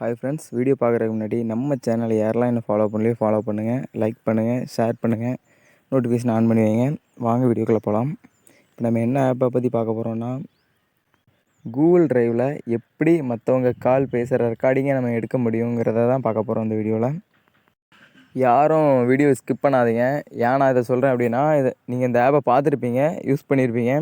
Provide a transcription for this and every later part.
Hi friends video பார்க்குறதுக்கு முன்னாடி நம்ம சேனலை யாரெல்லாம் என்ன ஃபாலோ பண்ணலையோ ஃபாலோ பண்ணுங்கள் லைக் பண்ணுங்கள் ஷேர் பண்ணுங்கள் நோட்டிஃபிகேஷன் ஆன் பண்ணி வைங்க. வாங்க வீடியோக்குள்ளே போகலாம் இப்போ நம்ம என்ன ஆப்பை பற்றி பார்க்க போகிறோன்னா கூகுள் ட்ரைவில் எப்படி மற்றவங்க கால் பேசுகிற ரெக்கார்டிங்கை நம்ம எடுக்க முடியுங்கிறத தான் பார்க்க போகிறோம் இந்த வீடியோவில் யாரும் வீடியோ ஸ்கிப் பண்ணாதீங்க. ஏன் நான் இதை சொல்கிறேன் அப்படின்னா இதை நீங்கள் இந்த ஆப்பை பார்த்துருப்பீங்க யூஸ் பண்ணியிருப்பீங்க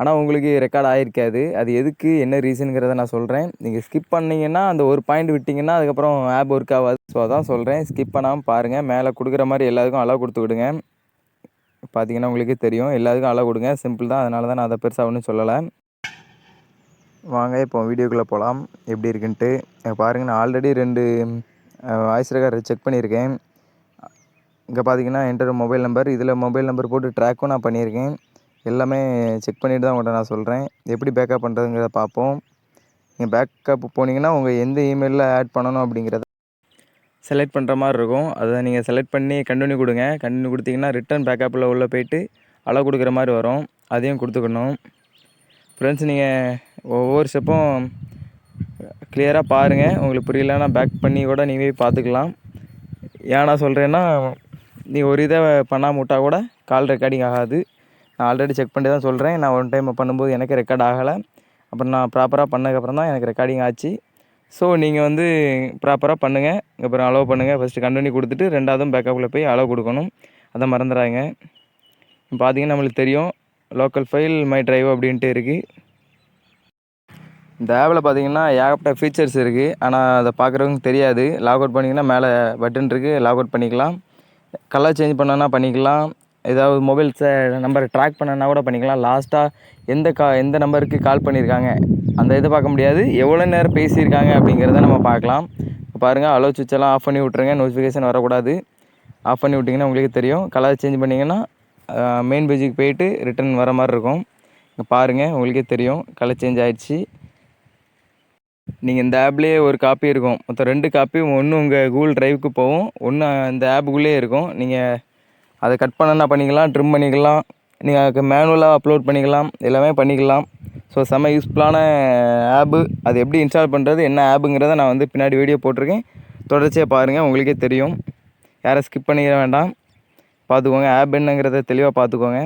ஆனால் உங்களுக்கு ரெக்கார்ட் ஆகிருக்காது அது எதுக்கு என்ன ரீசனுங்கிறத நான் சொல்கிறேன் நீங்கள் ஸ்கிப் பண்ணிங்கன்னா அந்த ஒரு பாயிண்ட் விட்டிங்கன்னா அதுக்கப்புறம் ஆப் ஒர்க் ஆகாது. ஸோ அதான் சொல்கிறேன் ஸ்கிப் பண்ணாமல் பாருங்கள் மேலே கொடுக்குற மாதிரி எல்லாத்துக்கும் அளவு கொடுத்து விடுங்க. பார்த்தீங்கன்னா உங்களுக்கே தெரியும். எல்லாத்துக்கும் அளவு கொடுங்க. சிம்பிள் தான். அதனால தான் நான் அதை பெருசாக ஒன்றும் சொல்லலை. வாங்க இப்போ வீடியோக்குள்ளே போகலாம் எப்படி இருக்குன்ட்டு. பாருங்கள் நான் ஆல்ரெடி ரெண்டு வாய்ஸ் ரெக்கார்டர் செக் பண்ணியிருக்கேன். இங்கே பார்த்தீங்கன்னா என்டர் மொபைல் நம்பர் இதில் மொபைல் நம்பர் போட்டு ட்ராக்கும் நான் பண்ணியிருக்கேன். எல்லாமே செக் பண்ணிவிட்டு தான் உங்கள்கிட்ட நான் சொல்கிறேன் எப்படி பேக்கப் பண்ணுறதுங்கிறத பார்ப்போம். நீங்கள் பேக்கப் போனீங்கன்னா உங்கள் எந்த இமெயிலில் ஆட் பண்ணணும் அப்படிங்கிறத செலக்ட் பண்ணுற மாதிரி இருக்கும். அதை நீங்கள் செலக்ட் பண்ணி கண்டினியூ கொடுங்க. கண்டினியூ கொடுத்தீங்கன்னா ரிட்டன் பேக்கப்பில் உள்ளே போயிட்டு அளவு கொடுக்குற மாதிரி வரும். அதையும் கொடுத்துக்கணும். ஃப்ரெண்ட்ஸ் நீங்கள் ஒவ்வொரு ஸ்டெப்பும் கிளியராக பாருங்கள் உங்களுக்கு புரியலன்னா பேக் பண்ணி கூட நீங்கள் பார்த்துக்கலாம். ஏன்னா சொல்கிறேன்னா நீ ஒரு இதை பண்ணாமல் விட்டால் கூட கால் ரெக்கார்டிங் ஆகாது. நான் ஆல்ரெடி செக் பண்ணி தான் சொல்கிறேன் நான் ஒன் டைம் பண்ணும்போது எனக்கு ரெக்கார்ட் ஆகலை. அப்புறம் நான் ப்ராப்பராக பண்ணதுக்கப்புறம் தான் எனக்கு ரெக்கார்டிங் ஆச்சு. ஸோ நீங்கள் வந்து ப்ராப்பராக பண்ணுங்கள் அப்புறம் அலோவ் பண்ணுங்கள் ஃபஸ்ட்டு கண்டினியூ கொடுத்துட்டு ரெண்டாவதும் பேக்கப்பில் போய் அலோவ் கொடுக்கணும். அதை மறந்துடாங்க பார்த்தீங்கன்னா நம்மளுக்கு தெரியும் லோக்கல் ஃபைல் மை ட்ரைவ் அப்படின்ட்டு இருக்குது இந்த ஆப்பில் பார்த்தீங்கன்னா ஏகப்பட்ட ஃபீச்சர்ஸ் இருக்குது ஆனால் அதை பார்க்குறவங்க தெரியாது. லாக் அவுட் பண்ணிங்கன்னா மேலே பட்டன் இருக்குது லாக் அவுட் பண்ணிக்கலாம். கலர் சேஞ்ச் பண்ணோன்னா பண்ணிக்கலாம். ஏதாவது மொபைல்ஸை நம்பரை ட்ராக் பண்ணனா கூட பண்ணிக்கலாம். லாஸ்ட்டாக எந்த கா எந்த நம்பருக்கு கால் பண்ணியிருக்காங்க அந்த இதை பார்க்க முடியாது. எவ்வளோ நேரம் பேசியிருக்காங்க அப்படிங்கிறத நம்ம பார்க்கலாம். பாருங்கள் அலோ சுவிட்செல்லாம் ஆஃப் பண்ணி விட்ருங்க நோட்டிஃபிகேஷன் வரக்கூடாது. ஆஃப் பண்ணி விட்டிங்கன்னா உங்களுக்கு தெரியும். கலர் சேஞ்ச் பண்ணிங்கன்னா மெயின் பேஜுக்கு போயிட்டு ரிட்டன் வர மாதிரி இருக்கும். இங்கே பாருங்கள் உங்களுக்கே தெரியும். கலர் சேஞ்ச் ஆகிடுச்சு நீங்கள் இந்த ஆப்லேயே ஒரு காப்பி இருக்கும். மொத்தம் ரெண்டு காப்பி ஒன்று உங்கள் கூகுள் ட்ரைவுக்கு போகும். ஒன்று இந்த ஆப்புக்குள்ளேயே இருக்கும். நீங்கள் அதை கட் பண்ணனா பண்ணிக்கலாம் ட்ரிம் பண்ணிக்கலாம். நீங்கள் அதுக்கு மேனுவலாக அப்லோட் பண்ணிக்கலாம். எல்லாமே பண்ணிக்கலாம். ஸோ செம்ம யூஸ்ஃபுல்லான ஆப்பு அது எப்படி இன்ஸ்டால் பண்ணுறது என்ன ஆப்புங்கிறத நான் வந்து பின்னாடி வீடியோ போட்டிருக்கேன். தொடர்ச்சியாக பாருங்கள் உங்களுக்கே தெரியும். யாரும் ஸ்கிப் பண்ணிக்க வேண்டாம். பார்த்துக்கோங்க ஆப் என்னங்கிறத தெளிவாக பார்த்துக்கோங்க.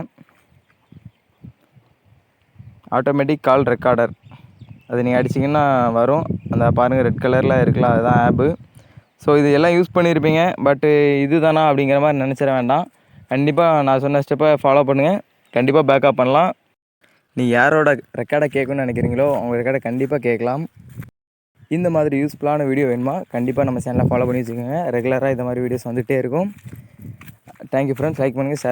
ஆட்டோமேட்டிக் கால் ரெக்கார்டர் அது நீங்கள் அடிச்சிங்கன்னா வரும். அந்த பாருங்கள் ரெட் கலரில் இருக்கலாம். அதுதான் ஆப்பு ஸோ இது எல்லாம் யூஸ் பண்ணியிருப்பீங்க பட்டு இது தானா அப்படிங்கிற மாதிரி நினச்சிட வேண்டாம். கண்டிப்பாக நான் சொன்ன ஸ்டெப்பை ஃபாலோ பண்ணுங்கள் கண்டிப்பாக பேக்கப் பண்ணலாம். நீ யாரோட ரெக்கார்டை கேட்கணும்னு நினைக்கிறீங்களோ உங்கள் ரெக்கார்டை கண்டிப்பாக கேட்கலாம். இந்த மாதிரி யூஸ்ஃபுல்லான வீடியோ வேணுமா? கண்டிப்பாக நம்ம சேனலை ஃபாலோ பண்ணி வச்சுக்கோங்க. ரெகுலராக இந்த மாதிரி வீடியோஸ் வந்துகிட்டே இருக்கும். தேங்க்யூ ஃப்ரெண்ட்ஸ் லைக் பண்ணுங்கள் ஷேர்